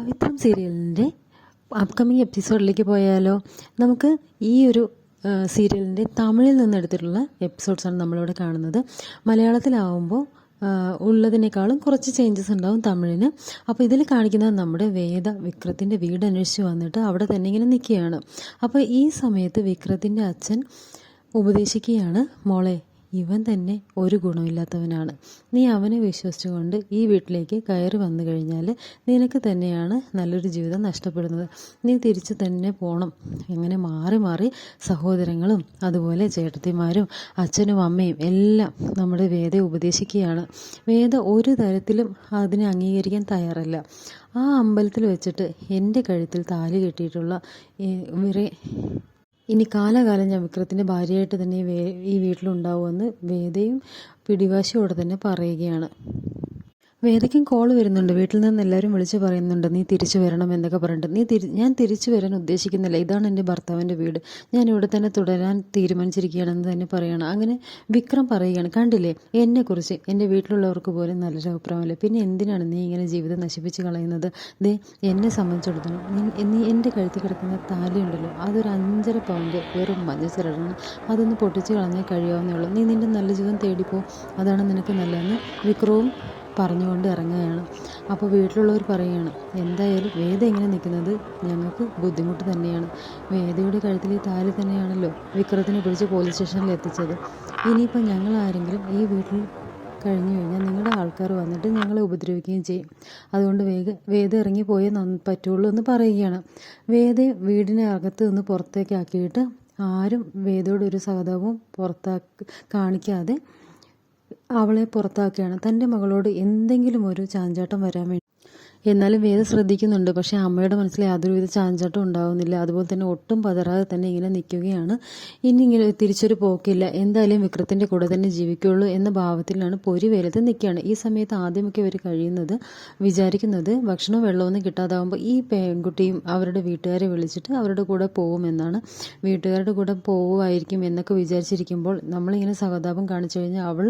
പവിത്രം സീരിയലിന്റെ അപ്കമിങ് എപ്പിസോഡിലേക്ക് പോയാലോ നമുക്ക് ഈ ഒരു സീരിയലിന്റെ തമിഴിൽ നിന്നെടുത്തിട്ടുള്ള എപ്പിസോഡ്സാണ് നമ്മളിവിടെ കാണുന്നത്. മലയാളത്തിലാവുമ്പോൾ ഉള്ളതിനേക്കാളും കുറച്ച് ചേഞ്ചസ് ഉണ്ടാവും തമിഴിന്. അപ്പോൾ ഇതിൽ കാണിക്കുന്നത് നമ്മുടെ വേദ വിക്രത്തിന്റെ വീട് അന്വേഷിച്ച് വന്നിട്ട് അവിടെ തന്നെ ഇങ്ങനെ നിൽക്കുകയാണ്. അപ്പോൾ ഈ സമയത്ത് വിക്രത്തിന്റെ അച്ഛൻ ഉപദേശിക്കുകയാണ് മോളെ ഇവൻ തന്നെ ഒരു ഗുണമില്ലാത്തവനാണ്. നീ അവനെ വിശ്വസിച്ചുകൊണ്ട് ഈ വീട്ടിലേക്ക് കയറി വന്നു കഴിഞ്ഞാൽ നിനക്ക് തന്നെയാണ് നല്ലൊരു ജീവിതം നഷ്ടപ്പെടുന്നത്. നീ തിരിച്ചു തന്നെ പോകണം അങ്ങനെ മാറി മാറി സഹോദരങ്ങളും അതുപോലെ ചേട്ടത്തിമാരും അച്ഛനും അമ്മയും എല്ലാം നമ്മുടെ വേദ ഉപദേശിക്കുകയാണ്. വേദ ഒരു തരത്തിലും അതിനെ അംഗീകരിക്കാൻ തയ്യാറല്ല. ആ അമ്പലത്തിൽ വെച്ചിട്ട് എന്റെ കഴുത്തിൽ താലി കെട്ടിയിട്ടുള്ള ഇവരെ ഇനി കാലകാലം ഞാൻ വിക്രത്തിന്റെ ഭാര്യയായിട്ട് തന്നെ ഈ വീട്ടിലുണ്ടാവുമെന്ന് വേദയും പിടിവാശിയോടെ തന്നെ പറയുകയാണ്. വേദയ്ക്കും കോൾ വരുന്നുണ്ട്. വീട്ടിൽ നിന്ന് എല്ലാവരും വിളിച്ച് പറയുന്നുണ്ട് നീ തിരിച്ചു വരണം എന്നൊക്കെ പറഞ്ഞിട്ട്. നീ തിരി ഞാൻ തിരിച്ചു വരാൻ ഉദ്ദേശിക്കുന്നില്ല. ഇതാണ് എന്റെ ഭർത്താവിന്റെ വീട്. ഞാൻ ഇവിടെ തന്നെ തുടരാൻ തീരുമാനിച്ചിരിക്കുകയാണെന്ന് തന്നെ പറയുകയാണ് അങ്ങനെ വിക്രം പറയുകയാണ്. കണ്ടില്ലേ? എന്നെക്കുറിച്ച്. എന്റെ വീട്ടിലുള്ളവർക്ക് പോലും നല്ലൊരു അഭിപ്രായമല്ല? പിന്നെ എന്തിനാണ് നീ ഇങ്ങനെ ജീവിതം നശിപ്പിച്ച് കളയുന്നത്? ദേ എന്നെ സംബന്ധിച്ചിടത്തോളം നീ നീ എന്റെ കഴുത്തിൽ കിടക്കുന്ന താലിയുണ്ടല്ലോ. അതൊരു അഞ്ചര പൗണ്ട് വെറും മഞ്ഞച്ചിരടാണ് അതൊന്ന് പൊട്ടിച്ച് കളഞ്ഞാൽ കഴിയാവുന്നേ ഉള്ളൂ. നീ നിന്റെ നല്ല ജീവിതം തേടിപ്പോ. അതാണ് നിനക്ക് നല്ലതെന്ന് വിക്രവും പറഞ്ഞുകൊണ്ട് ഇറങ്ങുകയാണ്. അപ്പോൾ വീട്ടിലുള്ളവർ പറയുകയാണ് എന്തായാലും വേദ ഇങ്ങനെ നിൽക്കുന്നത് ഞങ്ങൾക്ക് ബുദ്ധിമുട്ട് തന്നെയാണ്. വേദയുടെ കഴുത്തിൽ ഈ താലി തന്നെയാണല്ലോ വിക്രത്തിനെ പിടിച്ച് പോലീസ് സ്റ്റേഷനിൽ എത്തിച്ചത്. ഇനിയിപ്പോൾ ഞങ്ങൾ ആരെങ്കിലും ഈ വീട്ടിൽ കഴിഞ്ഞു കഴിഞ്ഞാൽ നിങ്ങളുടെ ആൾക്കാർ വന്നിട്ട് ഞങ്ങളെ ഉപദ്രവിക്കുകയും ചെയ്യും. അതുകൊണ്ട് വേഗ വേദ ഇറങ്ങി പോയേ പറ്റുള്ളൂ എന്ന് പറയുകയാണ്. വേദ വീടിനെ അകത്ത് നിന്ന് പുറത്തേക്ക് ആക്കിയിട്ട് ആരും വേദയോട് ഒരു സഹതാപവും പുറത്താക്കി കാണിക്കാതെ അവളെ പുറത്താക്കുകയാണ്. തന്റെ മകളോട് എന്തെങ്കിലും ഒരു ചാഞ്ചാട്ടം വരാൻ വേണ്ടി എന്നാലും വേദ ശ്രദ്ധിക്കുന്നുണ്ട്. പക്ഷേ അമ്മയുടെ മനസ്സിൽ യാതൊരുവിധ ചാഞ്ചാട്ടം ഉണ്ടാവുന്നില്ല. അതുപോലെ തന്നെ ഒട്ടും പതറാതെ തന്നെ ഇങ്ങനെ നിൽക്കുകയാണ്. ഇനി ഇങ്ങനെ തിരിച്ചൊരു പോക്കില്ല. എന്തായാലും വിക്രത്തിന്റെ കൂടെ തന്നെ ജീവിക്കുള്ളൂ എന്ന ഭാവത്തിലാണ് പൊരി വേലത്ത് നിൽക്കുകയാണ്. ഈ സമയത്ത് ആദ്യമൊക്കെ അവർ കഴിയുന്നത് വിചാരിക്കുന്നത് ഭക്ഷണവും വെള്ളമൊന്നും കിട്ടാതാവുമ്പോൾ ഈ പെൺകുട്ടിയും അവരുടെ വീട്ടുകാരെ വിളിച്ചിട്ട് അവരുടെ കൂടെ പോകുമെന്നാണ്. വീട്ടുകാരുടെ കൂടെ പോവുമായിരിക്കും എന്നൊക്കെ വിചാരിച്ചിരിക്കുമ്പോൾ നമ്മളിങ്ങനെ സഹതാപം കാണിച്ചു കഴിഞ്ഞാൽ അവൾ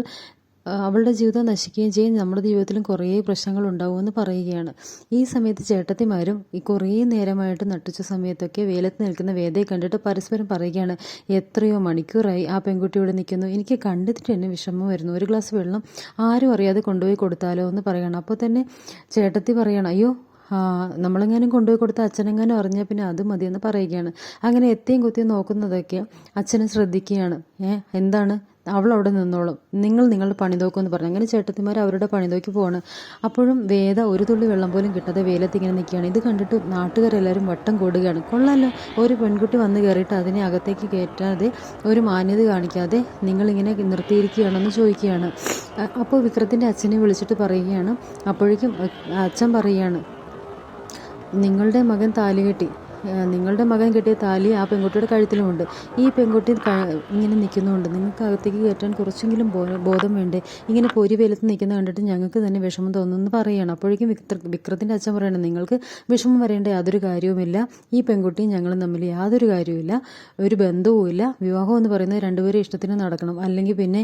അവളുടെ ജീവിതം നശിക്കുകയും ചെയ്യും നമ്മുടെ ജീവിതത്തിലും കുറേ പ്രശ്നങ്ങൾ ഉണ്ടാവുമെന്ന് പറയുകയാണ്. ഈ സമയത്ത് ചേട്ടത്തിമാരും ഈ കുറേ നേരമായിട്ട് നട്ടിച്ച സമയത്തൊക്കെ വേലത്ത് നിൽക്കുന്ന വേദയെ കണ്ടിട്ട് പരസ്പരം പറയുകയാണ് എത്രയോ മണിക്കൂറായി ആ പെൺകുട്ടി ഇവിടെ നിൽക്കുന്നു. എനിക്ക് കണ്ടിട്ട് തന്നെ വിഷമം വരുന്നു. ഒരു ഗ്ലാസ് വെള്ളം ആരും അറിയാതെ കൊണ്ടുപോയി കൊടുത്താലോ? എന്ന് പറയണം അപ്പോൾ തന്നെ ചേട്ടത്തി പറയണം അയ്യോ നമ്മളെങ്ങാനും കൊണ്ടുപോയി കൊടുത്ത അച്ഛനെങ്ങാനും അറിഞ്ഞാൽ പിന്നെ അത് മതിയെന്ന് പറയുകയാണ്. അങ്ങനെ എത്തിയും കുത്തിയും നോക്കുന്നതൊക്കെ അച്ഛനെ ശ്രദ്ധിക്കുകയാണ്. ഏ എന്താണ്? അവൾ അവിടെ നിന്നോളും. നിങ്ങൾ നിങ്ങളുടെ പണി നോക്കുമെന്ന് പറഞ്ഞു. അങ്ങനെ ചേട്ടത്തിമാർ അവരുടെ പണി നോക്കി പോവാണ്. അപ്പോഴും വേദ ഒരു തുള്ളി വെള്ളം പോലും കിട്ടാതെ വേലത്തി ഇങ്ങനെ നിൽക്കുകയാണ്. ഇത് കണ്ടിട്ട് നാട്ടുകാരെല്ലാവരും വട്ടം കൂടുകയാണ്. കൊള്ളാലോ. ഒരു പെൺകുട്ടി വന്ന് കയറിയിട്ട് അതിനെ അകത്തേക്ക് കയറ്റാതെ ഒരു മാന്യത കാണിക്കാതെ നിങ്ങളിങ്ങനെ നിർത്തിയിരിക്കുകയാണെന്ന് ചോദിക്കുകയാണ്. അപ്പോൾ വിക്രത്തിന്റെ അച്ഛനെ വിളിച്ചിട്ട് പറയുകയാണ്. അപ്പോഴേക്കും അച്ഛൻ പറയുകയാണ് നിങ്ങളുടെ മകൻ താലികെട്ടി നിങ്ങളുടെ മകൻ കിട്ടിയ താലി ആ പെൺകുട്ടിയുടെ കഴുത്തിലുമുണ്ട്. ഈ പെൺകുട്ടി ഇങ്ങനെ നിൽക്കുന്നുണ്ട്. നിങ്ങൾക്ക് അകത്തേക്ക് കയറ്റാൻ കുറച്ചെങ്കിലും ബോധം വേണ്ടേ? ഇങ്ങനെ പൊരി വെയിലത്ത് നിൽക്കുന്ന കണ്ടിട്ട് ഞങ്ങൾക്ക് തന്നെ വിഷമം തോന്നുന്നു പറയുകയാണ് അപ്പോഴേക്കും വിക്ര വിക്രത്തിന്റെ അച്ഛൻ പറയണം നിങ്ങൾക്ക് വിഷമം വരേണ്ട യാതൊരു കാര്യവുമില്ല. ഈ പെൺകുട്ടിയും ഞങ്ങളും തമ്മിൽ യാതൊരു കാര്യവുമില്ല. ഒരു ബന്ധവുമില്ല. വിവാഹം എന്ന് പറയുന്നത് രണ്ടുപേരും ഇഷ്ടത്തിന് നടക്കണം. അല്ലെങ്കിൽ പിന്നെ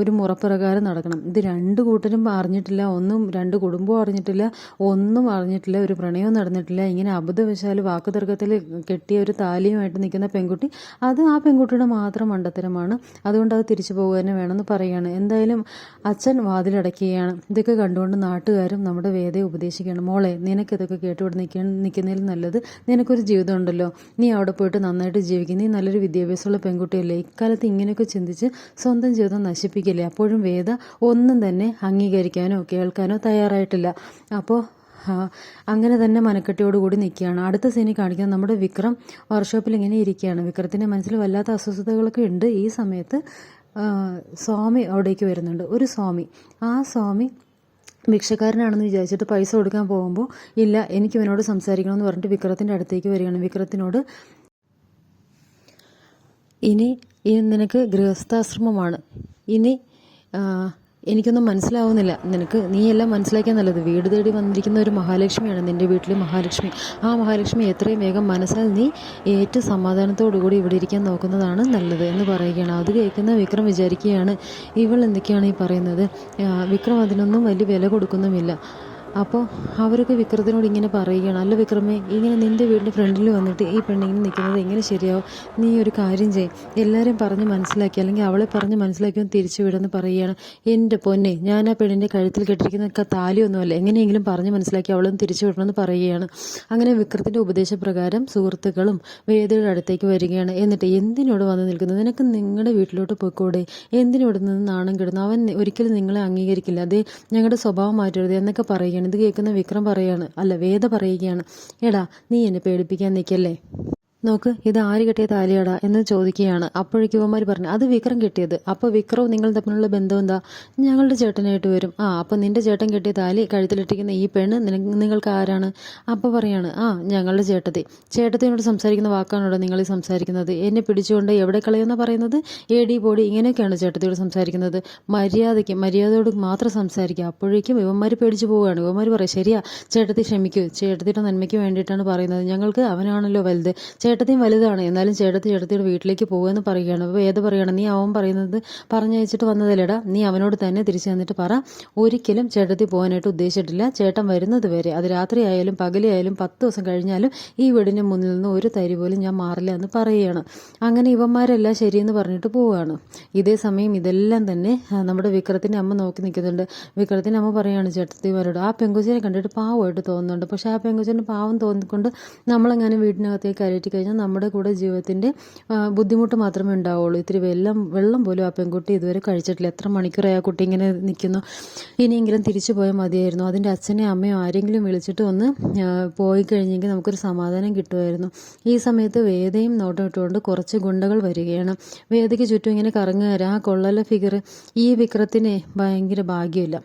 ഒരു മുറപ്രകാരം നടക്കണം. ഇത് രണ്ട് കൂട്ടരും അറിഞ്ഞിട്ടില്ല. ഒന്നും രണ്ട് കുടുംബവും അറിഞ്ഞിട്ടില്ല. ഒന്നും അറിഞ്ഞിട്ടില്ല. ഒരു പ്രണയവും നടന്നിട്ടില്ല. ഇങ്ങനെ അബദ്ധവശ വെച്ചാൽ വാക്കുതർക്കത്തിൽ കെട്ടിയ ഒരു താലിയുമായിട്ട് നിൽക്കുന്ന പെൺകുട്ടി അത് ആ പെൺകുട്ടിയുടെ മാത്രം മണ്ടത്തരമാണ്. അതുകൊണ്ട് അത് തിരിച്ചു പോകുക വേണമെന്ന് പറയുകയാണ്. എന്തായാലും അച്ഛൻ വാതിലടയ്ക്കുകയാണ് ഇതൊക്കെ കണ്ടുകൊണ്ട് നാട്ടുകാരും നമ്മുടെ വേദയെ ഉപദേശിക്കുകയാണ്. മോളെ നിനക്കിതൊക്കെ കേട്ടുവിടെ നിൽക്കാൻ നിൽക്കുന്നതിൽ നല്ലത് നിനക്കൊരു ജീവിതം ഉണ്ടല്ലോ നീ അവിടെ പോയിട്ട് നന്നായിട്ട് ജീവിക്കും. നീ നല്ലൊരു വിദ്യാഭ്യാസമുള്ള പെൺകുട്ടിയല്ലേ. ഇക്കാലത്ത് ഇങ്ങനെയൊക്കെ ചിന്തിച്ച് സ്വന്തം ജീവിതം നശിപ്പിക്കില്ലേ. അപ്പോഴും വേദ ഒന്നും തന്നെ അംഗീകരിക്കാനോ കേൾക്കാനോ തയ്യാറായിട്ടില്ല. അപ്പോൾ അങ്ങനെ തന്നെ മനക്കെട്ടിയോടുകൂടി നിൽക്കുകയാണ്. അടുത്ത സീനി കാണിക്കുന്നത് നമ്മുടെ വിക്രം വർക്ക്ഷോപ്പിൽ ഇങ്ങനെ ഇരിക്കുകയാണ്. വിക്രത്തിന്റെ മനസ്സിൽ വല്ലാത്ത അസ്വസ്ഥതകളൊക്കെ ഉണ്ട്. ഈ സമയത്ത് സ്വാമി അവിടേക്ക് വരുന്നുണ്ട്. ഒരു സ്വാമി. ആ സ്വാമി ഭിക്ഷക്കാരനാണെന്ന് വിചാരിച്ചിട്ട് പൈസ കൊടുക്കാൻ പോകുമ്പോൾ ഇല്ല എനിക്ക് ഇവനോട് സംസാരിക്കണമെന്ന് പറഞ്ഞിട്ട് വിക്രത്തിന്റെ അടുത്തേക്ക് വരികയാണ്. വിക്രത്തിനോട് ഇനി നിനക്ക് ഗൃഹസ്ഥാശ്രമമാണ്. ഇനി എനിക്കൊന്നും മനസ്സിലാവുന്നില്ല. നിനക്ക് നീയെല്ലാം മനസ്സിലാക്കിയാൽ നല്ലത്. വീട് തേടി വന്നിരിക്കുന്ന ഒരു മഹാലക്ഷ്മിയാണ് നിന്റെ വീട്ടിലെ മഹാലക്ഷ്മി. ആ മഹാലക്ഷ്മി എത്രയും വേഗം മനസ്സാൽ നീ ഏറ്റവും സമാധാനത്തോടു കൂടി ഇവിടെ ഇരിക്കാൻ നോക്കുന്നതാണ് നല്ലത് എന്ന് പറയുകയാണ്. അത് കേൾക്കുന്ന വിക്രം വിചാരിക്കുകയാണ് ഇവൾ എന്തൊക്കെയാണ് ഈ പറയുന്നത്? വിക്രം അതിനൊന്നും വലിയ വില കൊടുക്കുന്നുമില്ല. അപ്പോൾ അവരൊക്കെ വിക്രത്തിനോട് ഇങ്ങനെ പറയുകയാണ്. അല്ല വിക്രമേ ഇങ്ങനെ നിന്റെ വീടിന്റെ ഫ്രണ്ടിൽ വന്നിട്ട് ഈ പെണ്ണിങ്ങനെ നിൽക്കുന്നത് എങ്ങനെ ശരിയാവും? നീ ഒരു കാര്യം ചെയ്യും. എല്ലാവരും പറഞ്ഞ് മനസ്സിലാക്കി അല്ലെങ്കിൽ അവളെ പറഞ്ഞ് മനസ്സിലാക്കി ഒന്ന് തിരിച്ചു വിടുമെന്ന് പറയുകയാണ്. എന്റെ പൊന്നെ ഞാൻ ആ പെണ്ണിന്റെ കഴുത്തിൽ കെട്ടിരിക്കുന്ന താലിയൊന്നുമല്ല എങ്ങനെയെങ്കിലും പറഞ്ഞ് മനസ്സിലാക്കി അവളൊന്ന് തിരിച്ചു വിടണമെന്ന് പറയുകയാണ്. അങ്ങനെ വിക്രത്തിന്റെ ഉപദേശപ്രകാരം സുഹൃത്തുക്കളും വേദയുടെ അടുത്തേക്ക് വരികയാണ്. എന്നിട്ട് എന്തിനോട് വന്ന് നിൽക്കുന്നത്? നിനക്ക് നിങ്ങളുടെ വീട്ടിലോട്ട് പോയിക്കൂടെ. എന്തിനോട് നിന്ന് നാണം കിടുന്നു? അവൻ ഒരിക്കലും നിങ്ങളെ അംഗീകരിക്കില്ല. അതേ ഞങ്ങളുടെ സ്വഭാവം മാറ്റരുത് എന്നൊക്കെ പറയുകയാണ്. ഇത് കേൾക്കുന്ന വിക്രം പറയാണ് അല്ല വേദ പറയുകയാണ് എടാ നീ എന്നെ പേടിപ്പിക്കാൻ നിൽക്കല്ലേ നോക്ക് ഇത് ആര് കെട്ടിയ താലിയാടാ എന്ന് ചോദിക്കുകയാണ്. അപ്പോഴേക്കും ഇവന്മാർ പറഞ്ഞു അത് വിക്രം കെട്ടിയത്. അപ്പോൾ വിക്രവും നിങ്ങൾ തമ്മിലുള്ള ബന്ധം എന്താ? ഞങ്ങളുടെ ചേട്ടനായിട്ട് വരും. ആ അപ്പോൾ നിന്റെ ചേട്ടൻ കെട്ടിയ താലി കഴുത്തിലിട്ടിരിക്കുന്ന ഈ പെണ്ണ് നിങ്ങൾക്ക് ആരാണ്? അപ്പോൾ പറയാണ് ആ ഞങ്ങളുടെ ചേട്ടത്തി. ചേട്ടത്തിനോട് സംസാരിക്കുന്ന വാക്കാണോടോ നിങ്ങൾ സംസാരിക്കുന്നത്. എന്നെ പിടിച്ചുകൊണ്ട് എവിടെ കളയെന്ന് പറയുന്നത്? എ ഡി ബോഡി ഇങ്ങനെയൊക്കെയാണ് ചേട്ടത്തിയോട് സംസാരിക്കുന്നത്. മര്യാദയ്ക്ക് മര്യാദയോട് മാത്രം സംസാരിക്കുക അപ്പോഴേക്കും ഇവന്മാർ പേടിച്ചു പോവുകയാണ്. ഇവന്മാർ പറയും ശരിയാ ചേട്ടത്തി ക്ഷമിക്കൂ. ചേട്ടത്തിയുടെ നന്മയ്ക്ക് വേണ്ടിയിട്ടാണ് പറയുന്നത്. ഞങ്ങൾക്ക് അവനാണല്ലോ വലുത്. ചേട്ടത്തിയും വലുതാണ്. എന്നാലും ചേട്ടത്തി ചേട്ടത്തിയുടെ വീട്ടിലേക്ക് പോകുമെന്ന് പറയുകയാണ്. അപ്പോൾ ഏത് പറയുകയാണ്? നീ അവൻ പറയുന്നത് പറഞ്ഞയച്ചിട്ട് വന്നതല്ലേടാ. നീ അവനോട് തന്നെ തിരിച്ചു തന്നിട്ട് പറ. ഒരിക്കലും ചേട്ടത്തി പോകാനായിട്ട് ഉദ്ദേശിച്ചിട്ടില്ല. ചേട്ടൻ വരുന്നത് വരെ അത് രാത്രിയായാലും പകലായാലും പത്ത് ദിവസം കഴിഞ്ഞാലും ഈ വീടിന്റെ മുന്നിൽ നിന്ന് ഒരു തരി പോലും ഞാൻ മാറില്ല എന്ന് പറയുകയാണ്. അങ്ങനെ ഇവന്മാരെല്ലാം ശരിയെന്ന് പറഞ്ഞിട്ട് പോവുകയാണ്. ഇതേ സമയം ഇതെല്ലാം തന്നെ നമ്മുടെ വിക്രത്തിന്റെ അമ്മ നോക്കി നിൽക്കുന്നുണ്ട്. വിക്രത്തിന്റെ അമ്മ പറയുകയാണ് ചേട്ടത്തിമാരോട് ആ പെങ്കുച്ചിനെ കണ്ടിട്ട് പാവമായിട്ട് തോന്നുന്നുണ്ട്. പക്ഷേ ആ പെങ്കുച്ചിന് പാവം തോന്നിക്കൊണ്ട് നമ്മളെങ്ങനെ വീടിനകത്തേക്ക് കയറ്റി കഴിഞ്ഞാൽ നമ്മുടെ കൂടെ ജീവിതത്തിന്റെ ബുദ്ധിമുട്ട് മാത്രമേ ഉണ്ടാവുള്ളൂ. ഇത്തിരി വെള്ളം വെള്ളം പോലും ആ പെൺകുട്ടി ഇതുവരെ കഴിച്ചിട്ടില്ല. എത്ര മണിക്കൂറായി ആ കുട്ടി ഇങ്ങനെ നിൽക്കുന്നു. ഇനിയെങ്കിലും തിരിച്ചു പോയാൽ മതിയായിരുന്നു. അതിന്റെ അച്ഛനെയും അമ്മയോ ആരെങ്കിലും വിളിച്ചിട്ട് ഒന്ന് പോയി കഴിഞ്ഞെങ്കിൽ നമുക്കൊരു സമാധാനം കിട്ടുമായിരുന്നു. ഈ സമയത്ത് വേദയും നോട്ടം ഇട്ടുകൊണ്ട് കുറച്ച് ഗുണ്ടകൾ വരികയാണ്. വേദയ്ക്ക് ചുറ്റും ഇങ്ങനെ കറങ്ങുകയാണ്. ആ കൊള്ളല ഫിഗർ ഈ വിക്രത്തിന് ഭയങ്കര ഭാഗ്യമില്ല.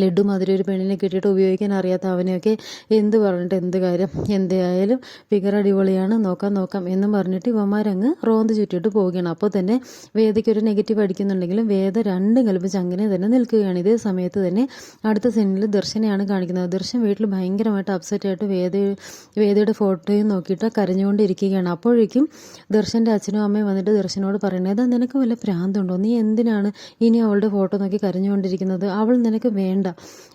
ലഡു മാതിരി ഒരു പെണ്ണിനെ കിട്ടിയിട്ട് ഉപയോഗിക്കാൻ അറിയാത്ത അവനെയൊക്കെ എന്ത് പറഞ്ഞിട്ട് എന്ത് കാര്യം എന്തായാലും ഫിഗർ അടിപൊളിയാണ് നോക്കാം നോക്കാം എന്നും പറഞ്ഞിട്ട് ഇവന്മാരങ്ങ് റോന്ത് ചുറ്റിയിട്ട് പോവുകയാണ്. അപ്പോൾ തന്നെ വേദയ്ക്ക് ഒരു നെഗറ്റീവ് അടിക്കുന്നുണ്ടെങ്കിലും വേദ രണ്ടും കൽപ്പിച്ച് അങ്ങനെ തന്നെ നിൽക്കുകയാണ്. ഇതേ സമയത്ത് തന്നെ അടുത്ത സീനിൽ ദർശനെയാണ് കാണിക്കുന്നത്. ദർശൻ വീട്ടിൽ ഭയങ്കരമായിട്ട് അപ്സെറ്റ് ആയിട്ട് വേദ വേദയുടെ ഫോട്ടോയും നോക്കിയിട്ട് കരഞ്ഞുകൊണ്ടിരിക്കുകയാണ്. അപ്പോഴേക്കും ദർശന്റെ അച്ഛനും അമ്മയും വന്നിട്ട് ദർശനോട് പറയുന്നത് "എടാ, നിനക്ക് വല്ല ഭ്രാന്തുണ്ടോ നീ എന്തിനാണ് ഇനി അവളുടെ ഫോട്ടോ നോക്കി കരഞ്ഞുകൊണ്ടിരിക്കുന്നത്? അവൾ നിനക്ക് വേണ്ട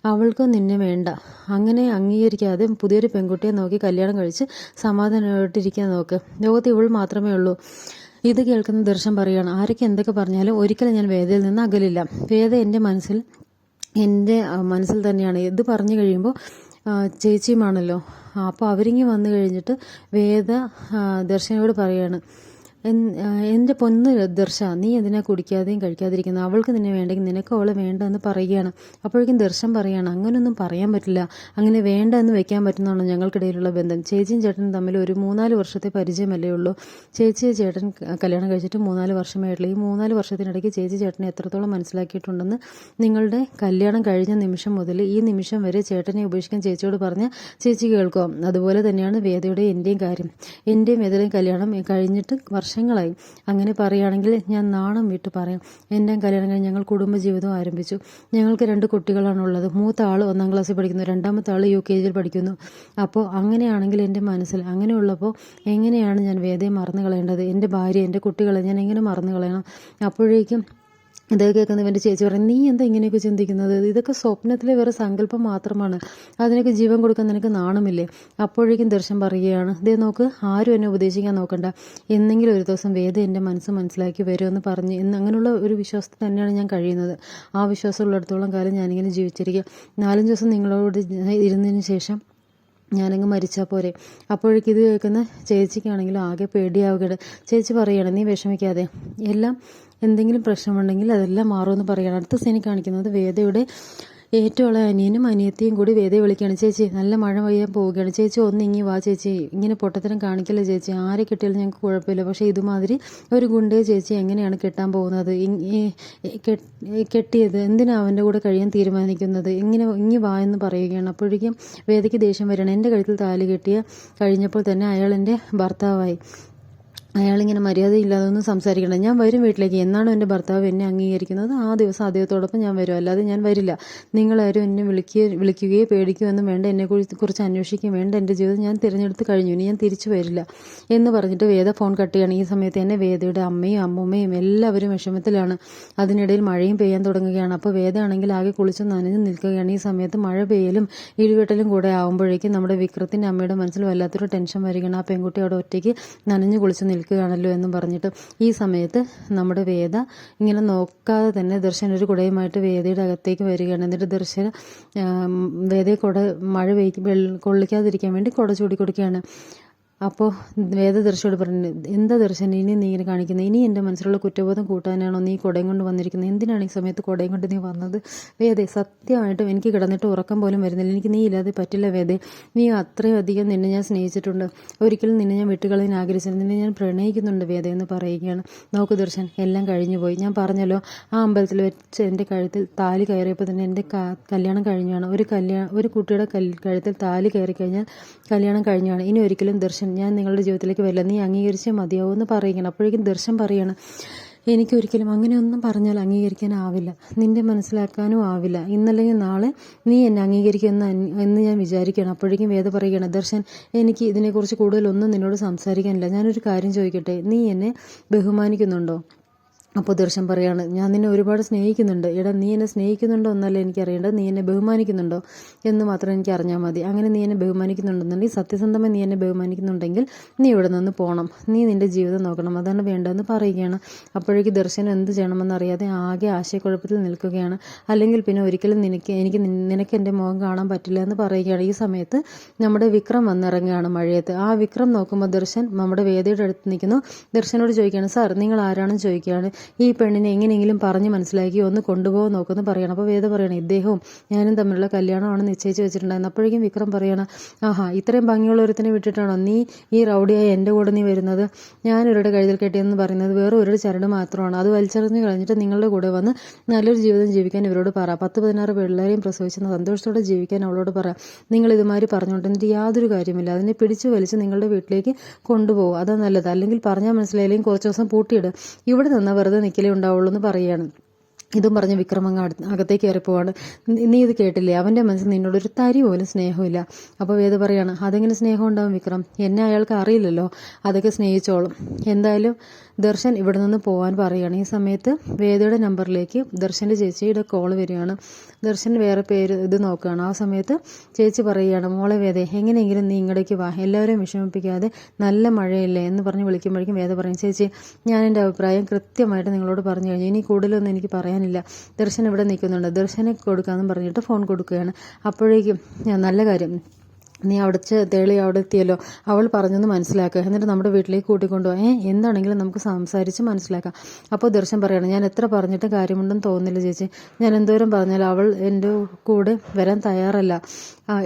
അവൾക്ക് നിന്നെ വേണ്ട. അങ്ങനെ അംഗീകരിക്കാതെ പുതിയൊരു പെൺകുട്ടിയെ നോക്കി കല്യാണം കഴിച്ച് സമാധാനമായിട്ടിരിക്കാൻ നോക്ക്. ലോകത്ത് ഇവൾ മാത്രമേ ഉള്ളൂ. ഇത് കേൾക്കുന്ന ദർശൻ പറയുകയാണ് ആരൊക്കെ എന്തൊക്കെ പറഞ്ഞാലും ഒരിക്കലും ഞാൻ വേദയിൽ നിന്ന് അകലില്ല. വേദ എന്റെ മനസ്സിൽ എന്റെ മനസ്സിൽ തന്നെയാണ്. ഇത് പറഞ്ഞു കഴിയുമ്പോൾ ചേച്ചിയുമാണല്ലോ. അപ്പോൾ അവരിങ്ങി വന്നു കഴിഞ്ഞിട്ട് വേദ ദർശനയോട് പറയാണ് എന്റെ പൊന്ന ദർശ നീ എന്തിനാ കുടിക്കാതെയും കഴിക്കാതിരിക്കുന്നത് അവൾക്ക് നിന്നെ വേണ്ടെങ്കിൽ നിനക്ക് അവളെ വേണ്ട എന്ന് പറയുകയാണ്. അപ്പോഴേക്കും ദർശൻ പറയുകയാണ് അങ്ങനെയൊന്നും പറയാൻ പറ്റില്ല. അങ്ങനെ വേണ്ട എന്ന് വെക്കാൻ പറ്റുന്നതാണോ ഞങ്ങൾക്കിടയിലുള്ള ബന്ധം. ചേച്ചിയും ചേട്ടനും തമ്മിൽ ഒരു മൂന്നാൽ വർഷത്തെ പരിചയമല്ലേ ഉള്ളൂ. ചേച്ചിയെ ചേട്ടൻ കല്യാണം കഴിച്ചിട്ട് മൂന്നാൽ വർഷമായിട്ടുള്ളൂ. ഈ മൂന്നാൽ വർഷത്തിനിടയ്ക്ക് ചേച്ചി ചേട്ടനെ എത്രത്തോളം മനസ്സിലാക്കിയിട്ടുണ്ടെന്ന് നിങ്ങളുടെ കല്യാണം കഴിഞ്ഞ നിമിഷം മുതൽ ഈ നിമിഷം വരെ ചേട്ടനെ ഉപേക്ഷിക്കാൻ ചേച്ചിയോട് പറഞ്ഞ ചേച്ചി കേൾക്കാം അതുപോലെ തന്നെയാണ് വേദയുടെ എന്റെയും കാര്യം. എന്റെയും വേദയുടെയും കല്യാണം കഴിഞ്ഞിട്ട് വർഷങ്ങളായി. അങ്ങനെ പറയുകയാണെങ്കിൽ ഞാൻ നാണം വിട്ട് പറയാം. എന്റെ കല്യാണം കഴിഞ്ഞ് ഞങ്ങൾ കുടുംബജീവിതം ആരംഭിച്ചു. ഞങ്ങൾക്ക് രണ്ട് കുട്ടികളാണുള്ളത്. മൂത്ത ആൾ ഒന്നാം ക്ലാസ്സിൽ പഠിക്കുന്നു. രണ്ടാമത്തെ ആൾ യു കെ ജിയിൽ പഠിക്കുന്നു. അപ്പോൾ അങ്ങനെയാണെങ്കിൽ എന്റെ മനസ്സിൽ അങ്ങനെയുള്ളപ്പോൾ എങ്ങനെയാണ് ഞാൻ വേദയെ മറന്നു കളയേണ്ടത് എന്റെ ഭാര്യ എന്റെ കുട്ടികളെ ഞാൻ എങ്ങനെ മറന്നു കളയണം അപ്പോഴേക്കും ഇതൊക്കെ കേൾക്കുന്ന ഇവന്റെ ചേച്ചി പറയും നീ എന്താ ഇങ്ങനെയൊക്കെ ചിന്തിക്കുന്നത്? ഇതൊക്കെ സ്വപ്നത്തിലെ വേറെ സങ്കല്പം മാത്രമാണ്. അതിനൊക്കെ ജീവൻ കൊടുക്കാൻ നിനക്ക് നാണമില്ലേ? അപ്പോഴേക്കും ദർശൻ പറയുകയാണ് ഇതേ നോക്ക് ആരും എന്നെ ഉപദേശിക്കാൻ നോക്കണ്ട. എന്നെങ്കിലും ഒരു ദിവസം വേദ എന്റെ മനസ്സ് മനസ്സിലാക്കി വരുമെന്ന് പറഞ്ഞ് എന്ന് അങ്ങനെയുള്ള ഒരു വിശ്വാസത്തിൽ തന്നെയാണ് ഞാൻ കഴിയുന്നത്. ആ വിശ്വാസമുള്ളിടത്തോളം കാലം ഞാനിങ്ങനെ ജീവിച്ചിരിക്കുക. നാലഞ്ച് ദിവസം നിങ്ങളോട് ഇരുന്നതിന് ശേഷം ഞാനങ്ങ് മരിച്ചാൽ പോരെ. അപ്പോഴേക്ക് ഇത് കേൾക്കുന്ന ചേച്ചിക്കാണെങ്കിലും ആകെ പേടിയാവുകയാണ്. ചേച്ചി പറയുകയാണ് നീ വിഷമിക്കാതെ. എല്ലാം എന്തെങ്കിലും പ്രശ്നമുണ്ടെങ്കിൽ അതെല്ലാം മാറുമെന്ന് പറയുകയാണ് അടുത്ത സീനി കാണിക്കുന്നത് വേദയുടെ ഏറ്റവും അനിയനും അനിയത്തിയും കൂടി വേദ വിളിക്കുകയാണ്. ചേച്ചി നല്ല മഴ പെയ്യാൻ പോവുകയാണ്. ചേച്ചി ഒന്ന് ഇങ്ങി വാ ചേച്ചി. ഇങ്ങനെ പൊട്ടത്തരം കാണിക്കല്ലേ ചേച്ചി? ആരെ കിട്ടിയാലും ഞങ്ങൾക്ക് കുഴപ്പമില്ല. പക്ഷേ ഇതുമാതിരി ഒരു ഗുണ്ടയെ ചേച്ചി എങ്ങനെയാണ് കെട്ടാൻ പോകുന്നത്? കെട്ടിയത് എന്തിനാ അവന്റെ കൂടെ കഴിയാൻ തീരുമാനിക്കുന്നത്? ഇങ്ങനെ ഇങ്ങി വാ എന്ന് പറയുകയാണ്. അപ്പോഴേക്കും വേദയ്ക്ക് ദേഷ്യം വരണം എന്റെ കഴുത്തിൽ താലി കെട്ടിയ കഴിഞ്ഞപ്പോൾ തന്നെ അയാൾ എന്റെ ഭർത്താവായി. അയാളിങ്ങനെ മര്യാദയില്ലാതെ ഒന്നും സംസാരിക്കണ്ട. ഞാൻ വരും വീട്ടിലേക്ക്. എന്നാണോ എന്റെ ഭർത്താവ് എന്നെ അംഗീകരിക്കുന്നത്? ആ ദിവസം അദ്ദേഹത്തോടൊപ്പം ഞാൻ വരും. അല്ലാതെ ഞാൻ വരില്ല. നിങ്ങളാരും എന്നെ വിളിക്കുക വിളിക്കുകയോ പേടിക്കുകയൊന്നും വേണ്ട. എന്നെ കുറിച്ച് അന്വേഷിക്കുകയും വേണ്ട. എന്റെ ജീവിതം ഞാൻ തിരഞ്ഞെടുത്ത് കഴിഞ്ഞു. ഇനി ഞാൻ തിരിച്ചു വരില്ല. എന്ന് പറഞ്ഞിട്ട് വേദ ഫോൺ കട്ട് ചെയ്യണം. ഈ സമയത്ത് തന്നെ വേദയുടെ അമ്മയും അമ്മൂമ്മയും എല്ലാവരും വിഷമത്തിലാണ്. അതിനിടയിൽ മഴയും പെയ്യാൻ തുടങ്ങുകയാണ്. അപ്പോൾ വേദയാണെങ്കിൽ ആകെ കുളിച്ച് നനഞ്ഞു നിൽക്കുകയാണ്. ഈ സമയത്ത് മഴ പെയ്യലും ഇടിവെട്ടലും കൂടെ ആകുമ്പോഴേക്കും നമ്മുടെ വിക്രത്തിന്റെ അമ്മയുടെ മനസ്സിൽ വല്ലാത്തൊരു ടെൻഷൻ വരികയാണ്. ആ പെൺകുട്ടി അവിടെ ഒറ്റയ്ക്ക് നനഞ്ഞു കുളിച്ച് നിൽക്കുകയാണല്ലോ എന്നും പറഞ്ഞിട്ട് ഈ സമയത്ത് നമ്മുടെ വേദ ഇങ്ങനെ നോക്കാതെ തന്നെ ദർശൻ ഒരു കുടയുമായിട്ട് വേദയുടെ അകത്തേക്ക് വരികയാണ്. എന്നിട്ട് ദർശന വേദയെ കുട മഴ പെയ്ക്ക് കൊള്ളിക്കാതിരിക്കാൻ വേണ്ടി കുട ചൂടി കൊടുക്കുകയാണ് അപ്പോൾ വേദദർശിയോട് പറഞ്ഞു എന്താ ദർശനം? ഇനി നീ ഇങ്ങനെ കാണിക്കുന്നത് ഇനി എന്റെ മനസ്സിലുള്ള കുറ്റബോധം കൂട്ടാനാണോ നീ കുടയും കൊണ്ട് വന്നിരിക്കുന്നത് എന്തിനാണ് ഈ സമയത്ത് കുടയും കൊണ്ട് നീ വന്നത്? വേദേ സത്യമായിട്ടും എനിക്ക് കിടന്നിട്ട് ഉറക്കം പോലും വരുന്നില്ല. എനിക്ക് നീ ഇല്ലാതെ പറ്റില്ല വേദേ. നീ അത്രയും അധികം നിന്നെ ഞാൻ സ്നേഹിച്ചിട്ടുണ്ട്. ഒരിക്കലും നിന്നെ ഞാൻ വിട്ടുകളയാൻ ആഗ്രഹിച്ചില്ല. നിന്നെ ഞാൻ പ്രണയിക്കുന്നുണ്ട് വേദ എന്ന് പറയുകയാണ്. നോക്ക് ദർശൻ എല്ലാം കഴിഞ്ഞു പോയി. ഞാൻ പറഞ്ഞല്ലോ ആ അമ്പലത്തിൽ വെച്ച് എന്റെ കഴുത്തിൽ താലി കയറിയപ്പോൾ തന്നെ എന്റെ കല്യാണം കഴിഞ്ഞാണ് ഒരു കല്യാണം ഒരു കുട്ടിയുടെ കഴുത്തിൽ താലി കയറി കഴിഞ്ഞാൽ കല്യാണം കഴിഞ്ഞാണ് ഇനി ഒരിക്കലും ദർശൻ ഞാൻ നിങ്ങളുടെ ജീവിതത്തിലേക്ക് വരില്ല. നീ അംഗീകരിച്ചേ മതിയാവും എന്ന് പറയുകയാണ്. അപ്പോഴേക്കും ദർശൻ പറയാണ് എനിക്കൊരിക്കലും അങ്ങനെയൊന്നും പറഞ്ഞാൽ അംഗീകരിക്കാനാവില്ല. നിന്റെ മനസ്സിലാക്കാനും ആവില്ല. ഇന്നല്ലെങ്കിൽ നാളെ നീ എന്നെ അംഗീകരിക്കുമെന്ന് എന്ന് ഞാൻ വിചാരിക്കുകയാണ്. അപ്പോഴേക്കും വേദ പറയുകയാണ് ദർശൻ എനിക്ക് ഇതിനെക്കുറിച്ച് കൂടുതലൊന്നും നിന്നോട് സംസാരിക്കാനില്ല. ഞാനൊരു കാര്യം ചോദിക്കട്ടെ? നീ എന്നെ ബഹുമാനിക്കുന്നുണ്ടോ? അപ്പോൾ ദർശൻ പറയാണ് ഞാൻ നിന്നെ ഒരുപാട് സ്നേഹിക്കുന്നുണ്ട്. എടാ നീ എന്നെ സ്നേഹിക്കുന്നുണ്ടോ എന്നല്ല എനിക്കറിയേണ്ടത്? നീ എന്നെ ബഹുമാനിക്കുന്നുണ്ടോ എന്ന് മാത്രം എനിക്ക് അറിഞ്ഞാൽ മതി. അങ്ങനെ നീ എന്നെ ബഹുമാനിക്കുന്നുണ്ടെന്നുണ്ടെങ്കിൽ സത്യസന്ധമായി നീ എന്നെ ബഹുമാനിക്കുന്നുണ്ടെങ്കിൽ നീ ഇവിടെ നിന്ന് പോകണം നീ നിന്റെ ജീവിതം നോക്കണം. അതാണ് വേണ്ടതെന്ന് പറയുകയാണ്. അപ്പോഴേക്ക് ദർശൻ എന്ത് ചെയ്യണമെന്ന് ചെയ്യണമെന്നറിയാതെ ആകെ ആശയക്കുഴപ്പത്തിൽ നിൽക്കുകയാണ്. അല്ലെങ്കിൽ പിന്നെ ഒരിക്കലും നിനക്ക് എനിക്ക് നിനക്ക് എന്റെ മുഖം കാണാൻ പറ്റില്ല എന്ന് പറയുകയാണ്. ഈ സമയത്ത് നമ്മുടെ വിക്രം വന്നിറങ്ങുകയാണ് മഴയത്ത്. ആ വിക്രം നോക്കുമ്പോൾ ദർശൻ നമ്മുടെ വേദയുടെ അടുത്ത് നിൽക്കുന്നു. ദർശനോട് ചോദിക്കുകയാണ് സാർ നിങ്ങൾ ആരാണെന്ന് ചോദിക്കുകയാണ്? ഈ പെണ്ണിനെ എങ്ങനെയെങ്കിലും പറഞ്ഞ് മനസ്സിലാക്കി ഒന്ന് കൊണ്ടുപോകാൻ നോക്കുമെന്ന് പറയണം. അപ്പോൾ വേദ പറയണം ഇദ്ദേഹവും ഞാനും തമ്മിലുള്ള കല്യാണമാണ് നിശ്ചയിച്ച് വെച്ചിട്ടുണ്ടായിരുന്നു അപ്പോഴേക്കും വിക്രം പറയണം ആഹാ ഇത്രയും ഭംഗിയുള്ള ഒരുത്തിനെ വിട്ടിട്ടാണോ നീ ഈ റൗഡിയായി എന്റെ കൂടെ നീ വരുന്നത്? ഞാനൊരുടെ കഴുതിൽ കെട്ടിയെന്ന് പറയുന്നത് വേറെ ഒരു ചരട് മാത്രമാണ്. അത് വലിച്ചെറിഞ്ഞ് കളഞ്ഞിട്ട് നിങ്ങളുടെ കൂടെ വന്ന് നല്ലൊരു ജീവിതം ജീവിക്കാൻ ഇവരോട് പറ. പത്ത് പതിനാറ് പിള്ളേരെയും പ്രസവിച്ച് സന്തോഷത്തോടെ ജീവിക്കാൻ അവളോട് പറ. നിങ്ങൾ ഇതുമാതിരി പറഞ്ഞുകൊണ്ട് എന്നിട്ട് യാതൊരു കാര്യമില്ല അതിനെ പിടിച്ചു വലിച്ച് നിങ്ങളുടെ വീട്ടിലേക്ക് കൊണ്ടുപോകും. അതാ നല്ലത്. അല്ലെങ്കിൽ പറഞ്ഞാൽ മനസ്സിലായില്ലെങ്കിൽ കുറച്ച് ദിവസം പൂട്ടിയിട്. ഇവിടെ നിന്ന് വെറുതെ നിൽക്കലേ ഉണ്ടാവുള്ളൂ എന്ന് പറയുകയാണ്. ഇതും പറഞ്ഞ് വിക്രമങ്ങ അകത്തേക്ക് കയറി പോവാണ് നീ ഇത് കേട്ടില്ലേ? അവന്റെ മനസ്സിൽ നിന്നോട് ഒരു തരി പോലും സ്നേഹമില്ല. അപ്പോൾ വേദ പറയാണ് അതെങ്ങനെ സ്നേഹം ഉണ്ടാവും വിക്രം? എന്നെ അയാൾക്ക് അറിയില്ലല്ലോ. അതൊക്കെ സ്നേഹിച്ചോളും. എന്തായാലും ദർശൻ ഇവിടെ നിന്ന് പോകാൻ പറയുകയാണ്. ഈ സമയത്ത് വേദയുടെ നമ്പറിലേക്ക് ദർശന്റെ ചേച്ചിയുടെ കോൾ വരികയാണ്. ദർശൻ വേറെ പേര് ഇത് നോക്കുകയാണ്. ആ സമയത്ത് ചേച്ചി പറയുകയാണ് മോളെ വേദ എങ്ങനെയെങ്കിലും നീ ഇങ്ങടേക്ക് വാ. എല്ലാവരെയും വിഷമിപ്പിക്കാതെ നല്ല മഴയില്ലേ? എന്ന് പറഞ്ഞ് വിളിക്കുമ്പോഴേക്കും വേദ പറയും ചേച്ചി ഞാൻ എന്റെ അഭിപ്രായം കൃത്യമായിട്ട് നിങ്ങളോട് പറഞ്ഞു കഴിഞ്ഞു. ഇനി കൂടുതലൊന്നും എനിക്ക് പറയാനില്ല. ദർശൻ ഇവിടെ നിൽക്കുന്നുണ്ട്. ദർശനെ കൊടുക്കാമെന്ന് പറഞ്ഞിട്ട് ഫോൺ കൊടുക്കുകയാണ്. അപ്പോഴേക്കും നല്ല കാര്യം. നീ അവിടെ തേളി അവിടെ എത്തിയല്ലോ അവൾ പറഞ്ഞൊന്ന് മനസ്സിലാക്കുക. എന്നിട്ട് നമ്മുടെ വീട്ടിലേക്ക് കൂട്ടിക്കൊണ്ടുപോകാം ഏ എന്താണെങ്കിലും നമുക്ക് സംസാരിച്ച് മനസ്സിലാക്കാം. അപ്പോൾ ദർശൻ പറയണം ഞാൻ എത്ര പറഞ്ഞിട്ട് കാര്യമുണ്ടെന്ന് തോന്നുന്നില്ല ചേച്ചി. ഞാൻ എന്തോരം പറഞ്ഞാലും അവൾ എന്റെ കൂടെ വരാൻ തയ്യാറല്ല.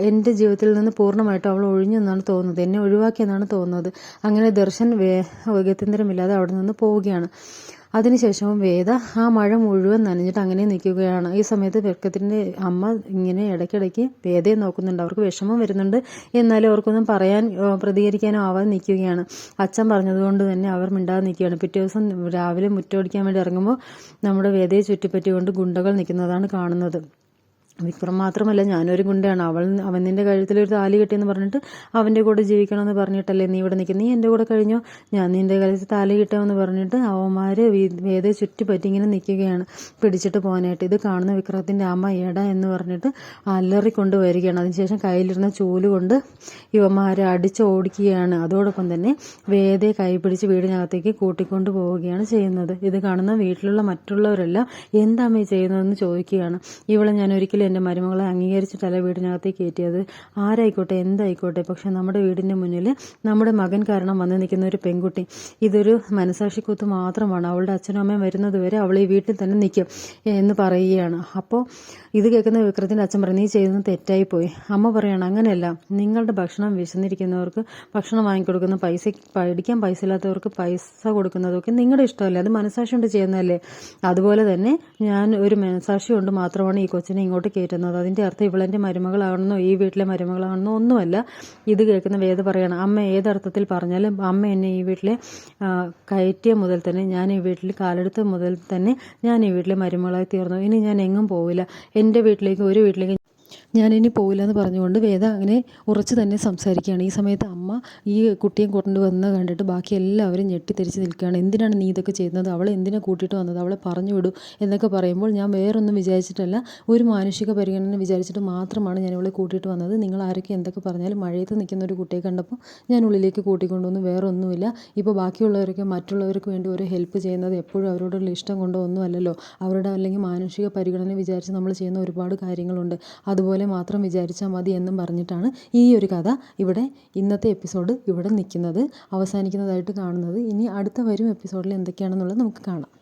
എന്റെ ജീവിതത്തിൽ നിന്ന് പൂർണമായിട്ടും അവൾ ഒഴിഞ്ഞെന്നാണ് തോന്നുന്നത്. എന്നെ ഒഴിവാക്കിയെന്നാണ് തോന്നുന്നത്. അങ്ങനെ ദർശൻ വേ ഗത്യന്തരമില്ലാതെ അവിടെ നിന്ന് പോവുകയാണ്. അതിനുശേഷവും വേദ ആ മഴ മുഴുവൻ നനഞ്ഞിട്ട് അങ്ങനെ നിൽക്കുകയാണ്. ഈ സമയത്ത് വെക്കത്തിന്റെ അമ്മ ഇങ്ങനെ ഇടയ്ക്കിടയ്ക്ക് വേദയെ നോക്കുന്നുണ്ട്. അവർക്ക് വിഷമം വരുന്നുണ്ട്. എന്നാലും അവർക്കൊന്നും പറയാൻ പ്രതികരിക്കാനോ ആവാതെ നിൽക്കുകയാണ്. അച്ഛൻ പറഞ്ഞതുകൊണ്ട് തന്നെ അവർ മിണ്ടാതെ നിൽക്കുകയാണ്. പിറ്റേ ദിവസം രാവിലെ മുറ്റോടിക്കാൻ വേണ്ടി ഇറങ്ങുമ്പോൾ നമ്മുടെ വേദയെ ചുറ്റിപ്പറ്റിക്കൊണ്ട് ഗുണ്ടകൾ നിൽക്കുന്നതാണ് കാണുന്നത്. വിക്രം മാത്രമല്ല ഞാനൊരു ഗുണ്ടയാണ്. അവൾ അവൻ നിന്റെ കഴുത്തിലൊരു താലി കെട്ടിയെന്ന് പറഞ്ഞിട്ട് അവന്റെ കൂടെ ജീവിക്കണമെന്ന് പറഞ്ഞിട്ടല്ലേ നീ ഇവിടെ നിൽക്കുന്നത്? നീ എന്റെ കൂടെ കഴിഞ്ഞോ? ഞാൻ നിന്റെ കഴുത്തിൽ താലി കിട്ടാമെന്ന് പറഞ്ഞിട്ട് അവന്മാർ വേദ ചുറ്റിപ്പറ്റി ഇങ്ങനെ നിൽക്കുകയാണ്. പിടിച്ചിട്ട് പോകാനായിട്ട്. ഇത് കാണുന്ന വിക്രത്തിന്റെ അമ്മ ഏട എന്ന് പറഞ്ഞിട്ട് അലറിക്കൊണ്ട് വരികയാണ്. അതിനുശേഷം കയ്യിലിരുന്ന ചൂൽ കൊണ്ട് ഇവന്മാരെ അടിച്ച് ഓടിക്കുകയാണ് അതോടൊപ്പം തന്നെ വേദയെ കൈപിടിച്ച് വീടിനകത്തേക്ക് കൂട്ടിക്കൊണ്ട് പോവുകയാണ് ചെയ്യുന്നത്. ഇത് കാണുന്ന വീട്ടിലുള്ള മറ്റുള്ളവരെല്ലാം എന്താമ്മേ ചെയ്യുന്നതെന്ന് ചോദിക്കുകയാണ്. ഇവളെ ഞാൻ ഒരിക്കലും എന്റെ മരുമകളെ അംഗീകരിച്ചിട്ടല്ല വീടിനകത്തേക്ക് കയറ്റിയത്. ആരായിക്കോട്ടെ എന്തായിക്കോട്ടെ പക്ഷെ നമ്മുടെ വീടിന്റെ മുന്നിൽ നമ്മുടെ മകൻ കാരണം വന്ന് നിൽക്കുന്ന ഒരു പെൺകുട്ടി. ഇതൊരു മനസാക്ഷിക്കൂത്ത് മാത്രമാണ്. അവളുടെ അച്ഛനും അമ്മയും വരുന്നത് വരെ അവൾ ഈ വീട്ടിൽ തന്നെ നിൽക്കും എന്ന് പറയുകയാണ്. അപ്പോൾ ഇത് കേൾക്കുന്ന വിക്രത്തിന്റെ അച്ഛൻ പറഞ്ഞു നീ ചെയ്യുന്നത് തെറ്റായി പോയി. അമ്മ പറയണം അങ്ങനെയല്ല. നിങ്ങളുടെ ഭക്ഷണം വിശന്നിരിക്കുന്നവർക്ക് ഭക്ഷണം വാങ്ങിക്കൊടുക്കുന്ന പൈസ പഠിക്കാൻ പൈസ ഇല്ലാത്തവർക്ക് പൈസ കൊടുക്കുന്നതൊക്കെ നിങ്ങളുടെ ഇഷ്ടമല്ലേ? അത് മനസാക്ഷി കൊണ്ട് ചെയ്യുന്നതല്ലേ? അതുപോലെ തന്നെ ഞാൻ ഒരു മനസാക്ഷി കൊണ്ട് മാത്രമാണ് ഈ കൊച്ചിനെ ഇങ്ങോട്ട് കയറ്റുന്നത് അതിന്റെ അർത്ഥം ഇവളെന്റെ മരുമകളാണെന്നോ ഈ വീട്ടിലെ മരുമകളാണെന്നോ ഒന്നുമല്ല. ഇത് കേൾക്കുന്ന വേദ പറയണം അമ്മ ഏതർത്ഥത്തിൽ പറഞ്ഞാലും അമ്മ എന്നെ ഈ വീട്ടിലെ കയറ്റിയ മുതൽ തന്നെ ഞാൻ ഈ വീട്ടിൽ കാലെടുത്ത മുതൽ തന്നെ ഞാൻ ഈ വീട്ടിലെ മരുമകളായി തീർന്നു. ഇനി ഞാൻ എങ്ങും പോവില്ല. എന്റെ വീട്ടിലേക്ക് ഒരു വീട്ടിലേക്ക് ഞാനിനി പോവില്ല എന്ന് പറഞ്ഞുകൊണ്ട് വേദ അങ്ങനെ ഉറച്ചു തന്നെ സംസാരിക്കുകയാണ്. ഈ സമയത്ത് അമ്മ ഈ കുട്ടിയെ കൊണ്ടുവന്ന് കണ്ടിട്ട് ബാക്കി എല്ലാവരും ഞെട്ടിത്തിരിച്ച് നിൽക്കുകയാണ്. എന്തിനാണ് നീ ഇതൊക്കെ ചെയ്യുന്നത്? അവൾ എന്തിനാണ് കൂട്ടിയിട്ട് വന്നത്? അവളെ പറഞ്ഞു വിടൂ എന്നൊക്കെ പറയുമ്പോൾ ഞാൻ വേറൊന്നും വിചാരിച്ചിട്ടല്ല ഒരു മാനുഷിക പരിഗണന വിചാരിച്ചിട്ട് മാത്രമാണ് ഞാൻ ഇവളെ കൂട്ടിയിട്ട് വന്നത്. നിങ്ങൾ ആരൊക്കെ എന്തൊക്കെ പറഞ്ഞാലും മഴയത്ത് നിൽക്കുന്ന ഒരു കുട്ടിയെ കണ്ടപ്പോൾ ഞാൻ ഉള്ളിലേക്ക് കൂട്ടിക്കൊണ്ടുവന്നു. വേറൊന്നുമില്ല. ഇപ്പോൾ ബാക്കിയുള്ളവരൊക്കെ മറ്റുള്ളവർക്ക് വേണ്ടി ഒരു ഹെൽപ്പ് ചെയ്യുന്നത് എപ്പോഴും അവരോടുള്ള ഇഷ്ടം കൊണ്ടോ ഒന്നുമല്ലല്ലോ. അവരുടെ അല്ലെങ്കിൽ മാനുഷിക പരിഗണന വിചാരിച്ച് നമ്മൾ ചെയ്യുന്ന ഒരുപാട് കാര്യങ്ങളുണ്ട്. അതുപോലെ മാത്രം വിചാരിച്ചാൽ മതി എന്നും പറഞ്ഞിട്ടാണ് ഈ ഒരു കഥ ഇവിടെ ഇന്നത്തെ എപ്പിസോഡ് ഇവിടെ നിൽക്കുന്നത്. അവസാനിക്കുന്നതായിട്ട് കാണുന്നത്. ഇനി അടുത്ത വരും എപ്പിസോഡിൽ എന്തൊക്കെയാണെന്നുള്ളത് നമുക്ക് കാണാം.